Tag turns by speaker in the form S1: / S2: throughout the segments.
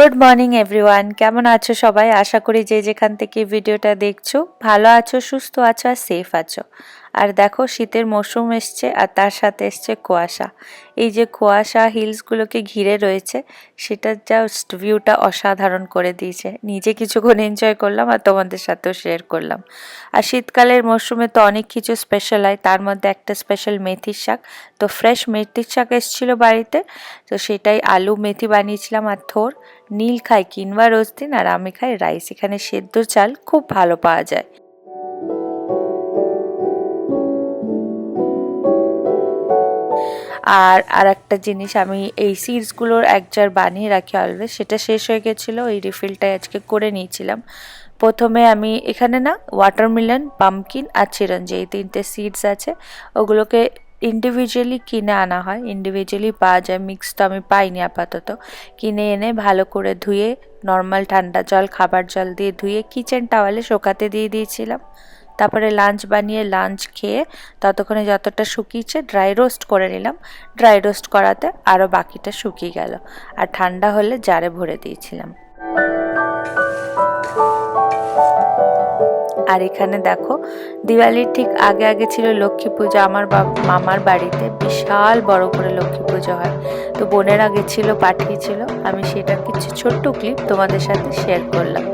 S1: Good morning everyone কেমন আছো সবাই? আশা করি যে যেখান থেকে ভিডিওটা দেখছ, ভালো আছো, সুস্থ আছো আর সেফ আছো। আর দেখো শীতের মৌসুম এসছে আর তার সাথে এসছে কুয়াশা। এই যে কুয়াশা হিলসগুলোকে ঘিরে রয়েছে, সেটা জাস্ট ভিউটা অসাধারণ করে দিয়েছে। নিজে কিছুক্ষণ এনজয় করলাম আর তোমাদের সাথেও শেয়ার করলাম। আর শীতকালের মরশুমে তো অনেক কিছু স্পেশাল হয়। তার মধ্যে একটা স্পেশাল মেথির শাক। তো ফ্রেশ মেথির শাক এসেছিল বাড়িতে, তো সেটাই আলু মেথি বানিয়েছিলাম আর থোর। নীল খায় কিনবা রোজ দিন আর আমি খাই রাইস। এখানে সেদ্ধ চাল খুব ভালো পাওয়া যায়। আর আর একটা জিনিস আমি এই সিডসগুলোর এক জার বানিয়ে রাখি অলওয়েজ সেটা শেষ হয়ে গেছিল, এই রিফিলটাই আজকে করে নিয়েছিলাম। প্রথমে আমি এখানে না ওয়াটারমেলন পামকিন আর চিরঞ্জি এই তিনটে সিডস আছে, ওগুলোকে ইন্ডিভিজুয়ালি কিনে আনা হয় ইন্ডিভিজুয়ালি পাওয়া যায় মিক্স তো আমি পাইনি আপাতত। কিনে এনে ভালো করে ধুয়ে নর্মাল ঠান্ডা জল, খাবার জল দিয়ে ধুয়ে কিচেন টাওয়ালে শোকাতে দিয়ে দিয়েছিলাম। তারপরে লাঞ্চ বানিয়ে লাঞ্চ খেয়ে ততক্ষণে যতটা শুকিয়েছে ড্রাই রোস্ট করে নিলাম। ড্রাই রোস্ট করাতে আরও বাকিটা শুকিয়ে গেল। আর ঠান্ডা হলে জারে ভরে দিয়েছিলাম। আর এখানে দেখো, দিওয়ালির ঠিক আগে আগে ছিল লক্ষ্মী পুজো। আমার মামার বাড়িতে বিশাল বড় করে লক্ষ্মী পুজো হয়। তো বোনেরা গেছিল পাঠিয়েছিল। আমি সেটার কিছু ছোট্ট ক্লিপ তোমাদের সাথে শেয়ার করলাম।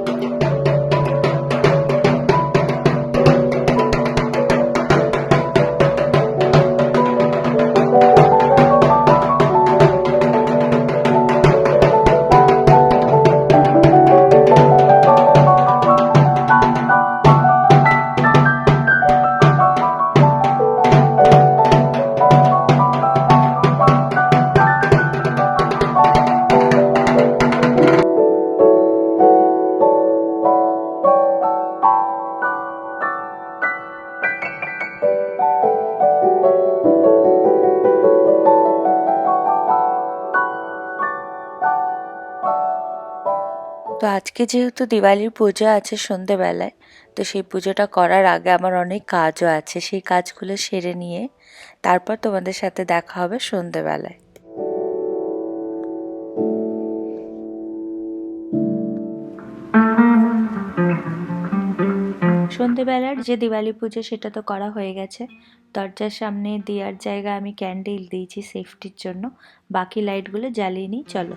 S1: আজকে যেহেতু দিওয়ালির পুজো আছে সন্ধেবেলায়, তো সেই পুজোটা করার আগে আমার অনেক কাজও আছে, সেই কাজগুলো সেরে নিয়ে তারপর তোমাদের সাথে দেখা হবে সন্ধেবেলায়। সন্ধেবেলার যে দিওয়ালি পুজো সেটা তো করা হয়ে গেছে। দরজার সামনে দেওয়ার জায়গায় আমি ক্যান্ডেল দিয়েছি সেফটির জন্য। বাকি লাইটগুলো জ্বালিয়ে নিই, চলো।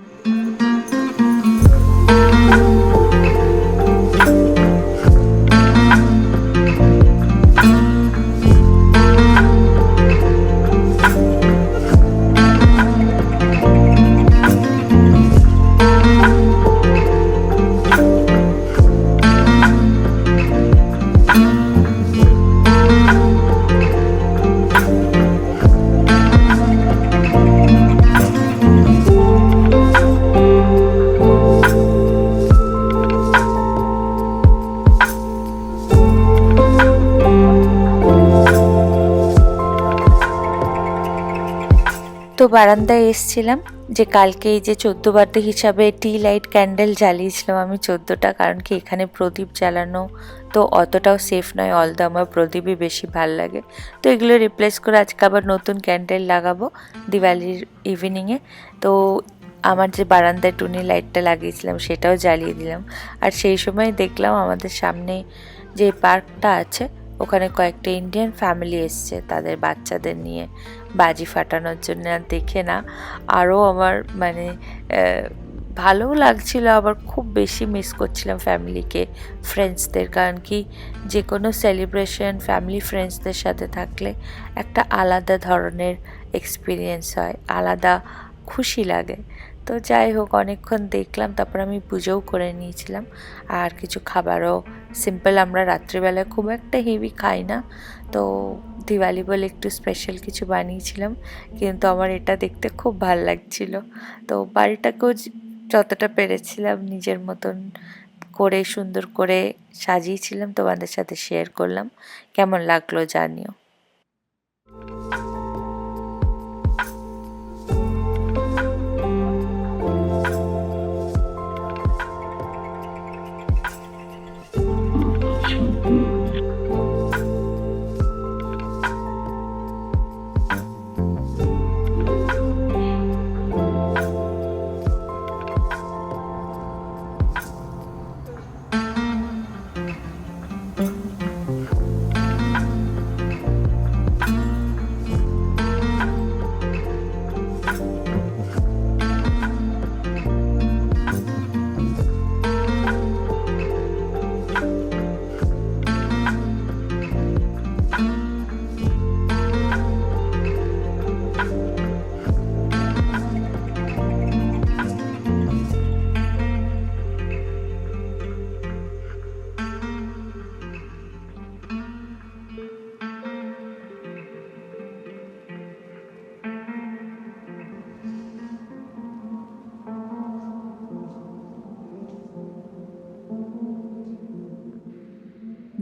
S1: বারান্দায় এসছিলাম যে কালকে এই যে চোদ্দ বার্থডে হিসাবে টি লাইট ক্যান্ডেল জ্বালিয়েছিলাম আমি চোদ্দোটা, কারণ কি এখানে প্রদীপ জ্বালানো তো অতটাও সেফ নয় অলদা আমার প্রদীপই বেশি ভালো লাগে। তো এগুলো রিপ্লেস করে আজকে আবার নতুন ক্যান্ডেল লাগাবো দিওয়ালির ইভিনিংয়ে তো আমার যে বারান্দায় টুনি লাইটটা লাগিয়েছিলাম সেটাও জ্বালিয়ে দিলাম। আর সেই সময় দেখলাম আমাদের সামনে যে পার্কটা আছে, ওখানে কয়েকটা ইন্ডিয়ান ফ্যামিলি এসছে, তাদের বাচ্চাদের নিয়ে। বাজি ফাটানোর জন্য আর দেখে না। আরও আমার মানে ভালোও লাগছিল, আবার খুব বেশি মিস করছিলাম ফ্যামিলিকে ফ্রেন্ডসদের কারণ কি, যে কোনো সেলিব্রেশন ফ্যামিলি ফ্রেন্ডসদের সাথে থাকলে একটা আলাদা ধরনের এক্সপিরিয়েন্স হয়, আলাদা খুশি লাগে। তো যাই হোক, অনেকক্ষণ দেখলাম, তারপর আমি পুজোও করে নিয়েছিলাম, আর কিছু খাবারও সিম্পল আমরা রাত্রিবেলায় খুব একটা হেভি খাই না। তো দিওয়ালি বলে একটু স্পেশাল কিছু বানিয়েছিলাম, কিন্তু আমার এটা দেখতে খুব ভালো লাগছিল। তো বাড়িটাকেও যতটা পেরেছিলাম নিজের মতন করে, সুন্দর করে সাজিয়েছিলাম, তোমাদের সাথে শেয়ার করলাম। কেমন লাগল জানিও।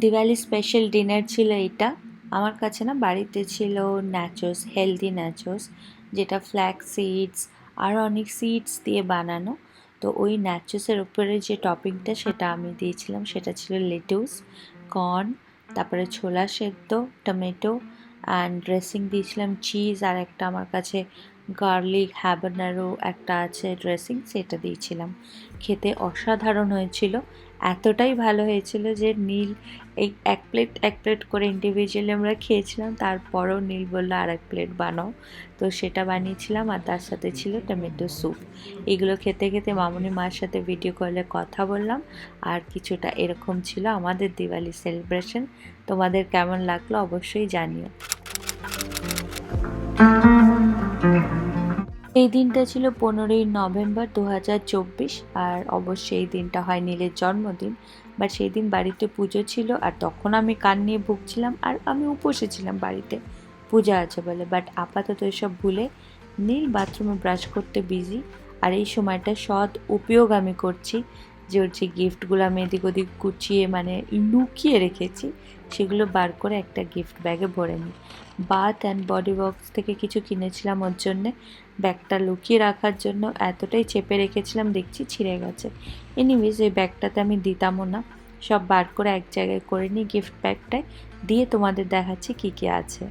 S1: দিওয়ালি স্পেশাল ডিনার ছিল এটা আমার কাছে না বাড়িতে ছিল ন্যাচোস হেলদি ন্যাচোস যেটা ফ্ল্যাক্স সিডস আরও অনেক সিডস দিয়ে বানানো। তো ওই ন্যাচোসের উপরে যে টপিংটা সেটা আমি দিয়েছিলাম, সেটা ছিল লেটুস কর্ন তারপরে ছোলা সেদ্ধ টমেটো অ্যান্ড ড্রেসিং দিয়েছিলাম চিজ আর একটা আমার কাছে গার্লিক হ্যাবানারো একটা আছে ড্রেসিং সেটা দিয়েছিলাম। খেতে অসাধারণ হয়েছিল। এতটাই ভালো হয়েছিল যে নীল এই এক প্লেট এক প্লেট করে ইন্ডিভিজুয়ালি আমরা খেয়েছিলাম, তারপরও নীল বলল আর এক প্লেট বানাও। তো সেটা বানিয়েছিলাম আর তার সাথে ছিল টমেটো স্যুপ এগুলো খেতে খেতে মামুনি মার সাথে ভিডিও কলে কথা বললাম আর কিছুটা এরকম ছিল আমাদের দিওয়ালি সেলিব্রেশন তোমাদের কেমন লাগল অবশ্যই জানিও। এই দিনটা ছিল পনেরোই নভেম্বর দু হাজার চব্বিশ, আর অবশ্যই এই দিনটা হয় নীলের জন্মদিন। বাট সেই দিন বাড়িতে পুজো ছিল, আর তখন আমি কান নিয়ে ভুগছিলাম, আর আমি উপসে ছিলাম বাড়িতে। পূজা আছে বলে, বাট আপাতত এসব ভুলে নীল বাথরুমে ব্রাশ করতে বিজি আর এই সময়টা সৎ উপয়োগ আমি করছি। যে গিফটগুলো আমি এদিক ওদিক গুছিয়ে মানে লুকিয়ে রেখেছি, সেগুলো বার করে একটা গিফট ব্যাগে ভরে নিই। বাথ অ্যান্ড বডি বক্স থেকে কিছু কিনেছিলাম ওর জন্যে। ব্যাগটা লুকিয়ে রাখার জন্য এতটাই চেপে রেখেছিলাম, দেখছি ছিঁড়ে গেছে। এনিওয়েজ ওই ব্যাগটাতে আমি দিতামও না। সব বার করে এক জায়গায় করে নিই গিফট ব্যাগটায় দিয়ে তোমাদের দেখাচ্ছি কী কী আছে।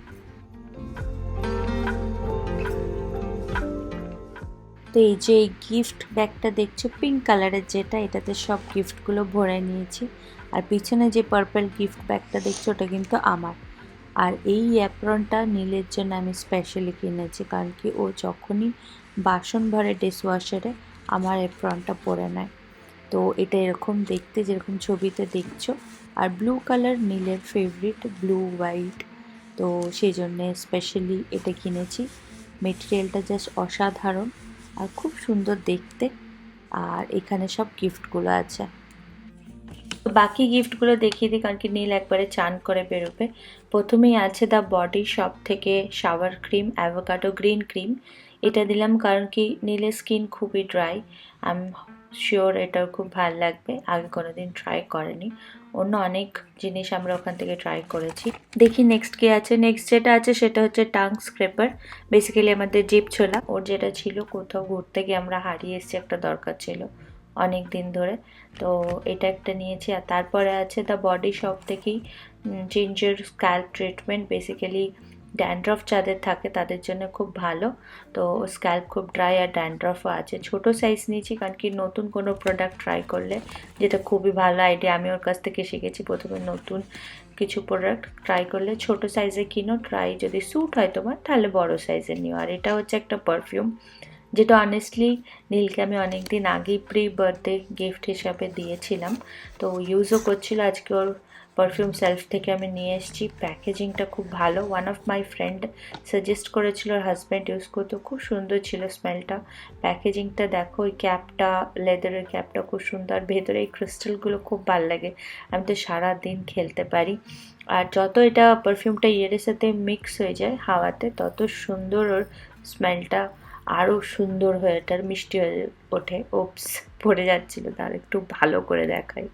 S1: তো এই যে এই গিফট ব্যাগটা দেখছ পিঙ্ক কালারের যেটা, এটাতে সব গিফটগুলো ভরে নিয়েছি। আর পিছনে যে পার্পল গিফট ব্যাগটা দেখছ, ওটা কিন্তু আমার। আর এই অ্যাপ্রনটা নীলের জন্য আমি স্পেশালি কিনেছি, কারণ কি ও যখনই বাসন ভরে ডিশওয়াশারে আমার অ্যাপ্রনটা পরে নেয়। তো এটা এরকম দেখতে, যেরকম ছবিতে দেখছ। আর ব্লু কালার নীলের ফেভারিট ব্লু হোয়াইট তো সেই জন্যে স্পেশালি এটা কিনেছি। মেটেরিয়ালটা জাস্ট অসাধারণ। আর খুব সুন্দর দেখতে। আর এখানে সব গিফটগুলো আছে। বাকি গিফটগুলো দেখিয়ে দিই, কারণ কি নীল একবারে চান করে বেরোবে। প্রথমেই আছে দ্য বডি শপ থেকে shower cream avocado green cream এটা দিলাম কারণ কি নীলের স্কিন খুবই ড্রাই আমি শিওর এটাও খুব ভালো লাগবে। আগে কোনো দিন ট্রাই করেনি। অন্য অনেক জিনিস আমরা ওখান থেকে ট্রাই করেছি। দেখি নেক্সট কি আছে। নেক্সট যেটা আছে সেটা হচ্ছে টাং স্ক্রেপার বেসিক্যালি আমাদের জিপ ছোলা। ওর যেটা ছিল, কোথাও ঘুরতে গিয়ে আমরা হারিয়ে এসেছি, একটা দরকার ছিল অনেক দিন ধরে। তো এটা একটা নিয়েছি। আর তারপরে আছে দ্য বডি শপ থেকেই ginger scalp treatment basically dandruff যাদের থাকে তাদের জন্য খুব ভালো। তো স্ক্যাল্প খুব ড্রাই আর ড্যান্ড্রফও আছে। ছোট সাইজ নিয়েছি কারণ কি নতুন কোনো প্রোডাক্ট ট্রাই করলে যেটা খুবই ভালো আইডিয়া আমি ওর কাছ থেকে শিখেছি প্রথমে নতুন কিছু প্রোডাক্ট ট্রাই করলে ছোট সাইজে কিনো ট্রাই যদি স্যুট হয় তোমার তাহলে বড় সাইজের নিও। আর এটা হচ্ছে একটা পারফিউম যেটা অনেস্টলি নীলকে আমি অনেক দিন আগেই প্রি বার্থডে গিফট হিসাবে দিয়েছিলাম। তো ইউজও করছিল। আজকে ওর পারফিউম সেলফ থেকে আমি নিয়ে এসেছি প্যাকেজিংটা খুব ভালো one of my friend suggest করেছিল হাজব্যান্ড ইউজ করতে খুব সুন্দর ছিল স্মেলটা প্যাকেজিংটা দেখো ওই ক্যাপটা লেদারের ক্যাপটা খুব সুন্দর ভেতরে এই ক্রিস্টালগুলো খুব ভালো লাগে আমি তো সারা দিন খেলতে পারি আর যত এটা পারফিউমটা ইয়েরের সাথে মিক্স হয়ে যায় হাওয়াতে তত সুন্দর ওর স্মেলটা আরও সুন্দর হয়ে ওঠার মিষ্টি হয়ে ওঠে ওপস পড়ে যাচ্ছিল তার একটু ভালো করে দেখাই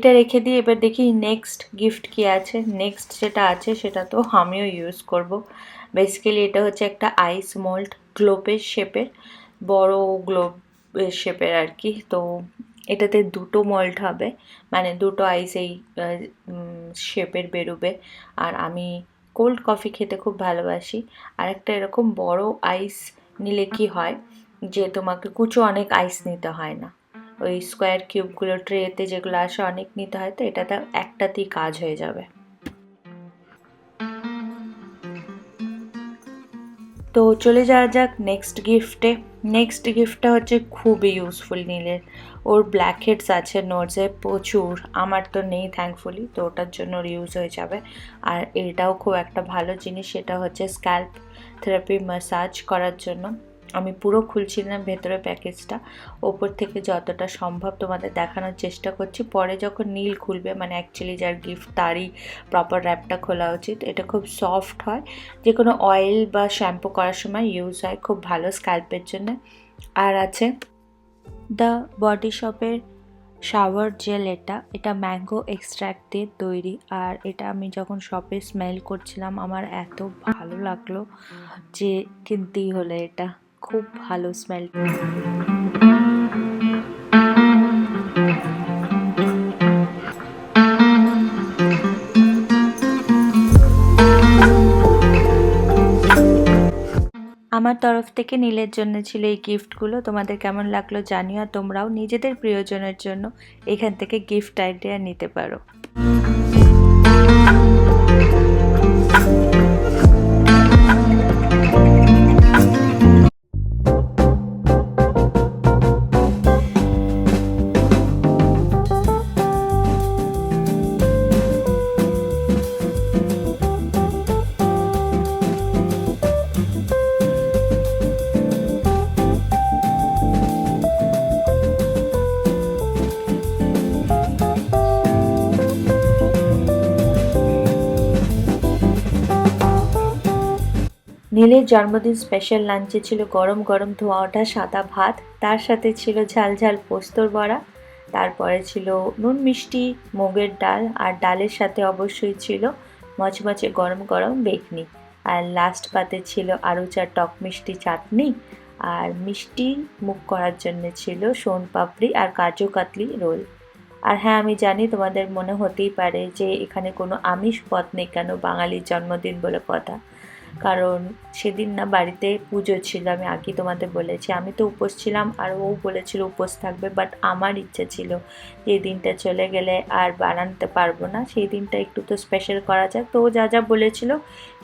S1: এটা রেখে দিয়ে এবার দেখি নেক্সট গিফট কি আছে। নেক্সট যেটা আছে সেটা তো আমিও ইউজ করব। বেসিক্যালি এটা হচ্ছে একটা আইস মোল্ড গ্লোবের শেপের বড় গ্লোব শেপের আর কি। তো এটাতে দুটো মল্ট হবে মানে দুটো আইস এই শেপের বেরোবে। আর আমি কোল্ড কফি খেতে খুব ভালোবাসি। আর একটা এরকম বড় আইস নিলে কি হয়, যে তোমাকে কুচো অনেক আইস নিতে হয় না। ওই স্কোয়ার কিউবগুলো ট্রেতে যেগুলো আসে অনেক নিতে হয়, তো এটাতে একটাতেই কাজ হয়ে যাবে। তো চলে যাওয়া যাক নেক্সট গিফটে নেক্সট গিফটটা হচ্ছে খুবই ইউজফুল নীলের। ওর ব্ল্যাক হেডস আছে নোটসে প্রচুর। আমার তো নেই থ্যাঙ্কফুলি তো ওটার জন্য ওর ইউজ হয়ে যাবে। আর এটাও খুব একটা ভালো জিনিস, সেটা হচ্ছে স্ক্যাল্প থেরাপি ম্যাসাজ করার জন্য। আমি পুরো খুলছি না ভেতরে প্যাকেজটা। ওপর থেকে যতটা সম্ভব তোমাদের দেখানোর চেষ্টা করছি। পরে যখন নীল খুলবে মানে অ্যাকচুয়ালি যার গিফট তারই প্রপার র্যাপটা খোলা উচিত। এটা খুব সফট হয়। যে কোনো অয়েল বা শ্যাম্পু করার সময় ইউজ হয় খুব ভালো স্ক্যাল্পের জন্য। আর আছে দ্য বডি শপের শাওয়ার জেল এটা। এটা ম্যাঙ্গো এক্সট্র্যাক্ট দিয়ে তৈরি। আর এটা আমি যখন শপে স্মেল করছিলাম, আমার এত ভালো লাগল যে কিনতেই হলো এটা। খুব ভালো স্মেল আমার তরফ থেকে নীলের জন্য ছিল এই গিফটগুলো তোমাদের কেমন লাগল জানিও আর তোমরাও নিজেদের প্রিয়জনের জন্য এখান থেকে গিফট আইডিয়া নিতে পারো। নীলের জন্মদিন স্পেশাল লাঞ্চে ছিল গরম গরম ধোঁয়া ওঠা সাদা ভাত, তার সাথে ছিল ঝাল ঝাল পোস্তর বড়া, তারপরে ছিল নুন মিষ্টি, মুগের ডাল আর ডালের সাথে অবশ্যই ছিল মচমচে গরম গরম বেকনি। আর লাস্ট পাতে ছিল আরও চার টক মিষ্টি চাটনি আর মিষ্টি মুখ করার জন্য ছিল সোন পাপড়ি আর কাজু কাতলি রোল। আর হ্যাঁ আমি জানি তোমাদের মনে হতেই পারে যে এখানে কোনো আমিষ পথ নেই কেন বাঙালির জন্মদিন বলে কথা। কারণ সেদিন না বাড়িতে পুজো ছিল, আমি আগে তোমাদের বলেছি। আমি তো উপোস ছিলাম আর ও বলেছিল উপোস থাকবে বাট আমার ইচ্ছা ছিল যে দিনটা চলে গেলে আর বানাতে পারব না। সেই দিনটা একটু তো স্পেশাল করা যাক। তো ও যা যা বলেছিল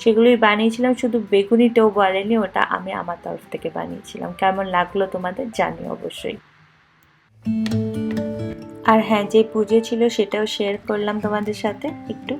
S1: সেগুলোই বানিয়েছিলাম, শুধু বেগুনিটাও বলেনি, ওটা আমি আমার তরফ থেকে বানিয়েছিলাম। কেমন লাগল তোমাদের জানি অবশ্যই। আর হ্যাঁ যে পুজো ছিল সেটাও শেয়ার করলাম তোমাদের সাথে একটু।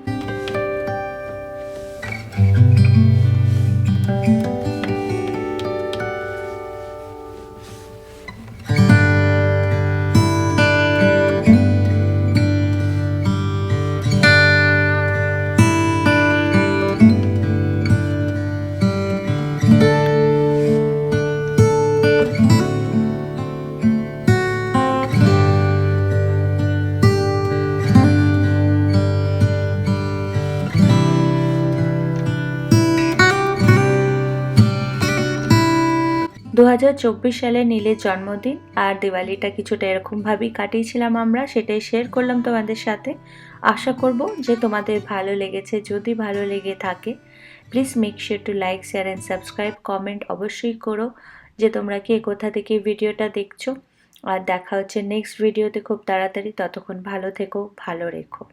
S1: সালে নীলের জন্মদিন আর দিওয়ালিটা কিছুটা এরকমভাবেই কাটিয়েছিলাম আমরা, সেটাই শেয়ার করলাম তোমাদের সাথে। আশা করব যে তোমাদের ভালো লেগেছে, যদি ভালো লেগে থাকে please make sure to like share and subscribe comment অবশ্যই করো যে তোমরা কে কোথা থেকে ভিডিওটা দেখছ। আর দেখা হচ্ছে নেক্সট ভিডিওতে খুব তাড়াতাড়ি, ততক্ষণ ভালো থেকো, ভালো রেখো।